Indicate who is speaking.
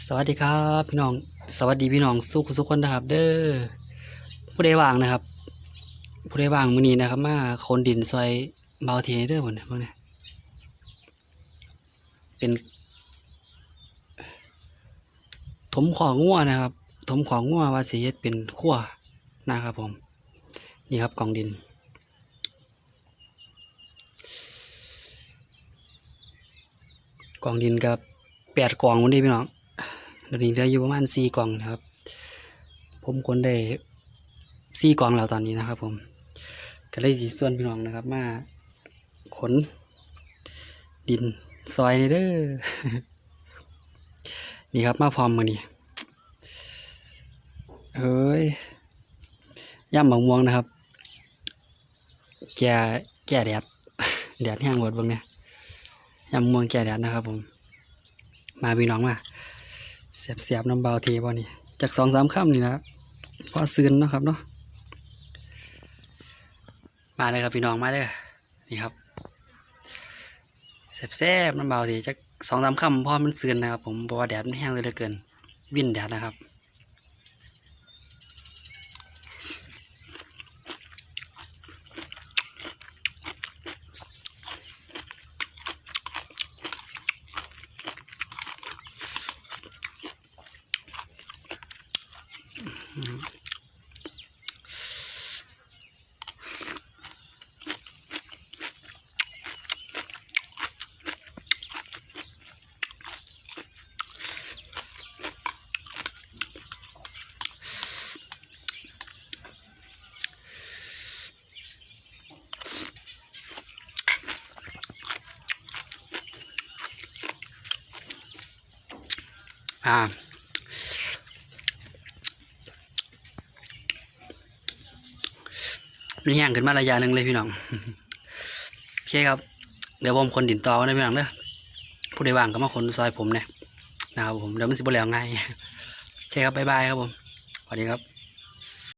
Speaker 1: สวัสดีครับพี่น้องสวัสดีพี่น้องสุขสุขคนนะครับ เด้อผู้ใดว่างนะครับ ผู้ใดว่างมื้อนี้นะครับ มาคนดินซอยเบาเทเด้อผมเนี่ยเนี้ยเป็นถมของงัวนะครับถมของงัวว่าสิเฮ็ดเป็นขั้วนะครับผม นี่ครับกองดิน กองดินกับแปดกองวันนี้พี่น้อง เดี๋ยวนี้เหลืออยู่ประมาณสี่กองนะครับ ผมคนได้สี่กองแล้วตอนนี้นะครับ ผมก็เลยสีส่วนพี่น้องนะครับ มาขน ดินซอยนี่เด้อนี่ครับมาพร้อมมือนี้เฮ้ยย่ำหมกม่วงนะครับ แก่แก่แดดแดดแห้งหมดเบ้างเนี่ยยำม่วงแก่แดดนะครับผม มาพี่น้องมา เสียบเสียบน้ำเบาเทบ่นี่จากสองสามค่ำนี่นะพอซื้นเนาะครับเนาะมาเลยครับพี่น้องมาเลยนี่ครับเสียบแซบน้ำเบาเทจากสองสามค่ำเพราะมันซื้นนะครับ ผมเพราะว่าแดดมันแห้งเลยเหลือเกิน วิ่นแดดนะครับ อ่ มันแห้งขึ้นมาระยะหนึ่งเลยพี่น้องโอเคครับ เดี๋ยวผมคนดินต่อนะพี่น้องเด้อผู้ใดว่างก็มาคนซอยผมเนี่ยนะครับผมเดี๋ยวมันสิบ่แล้วง่ายโอเคครับบ๊ายบายครับผมสวัสดีครับ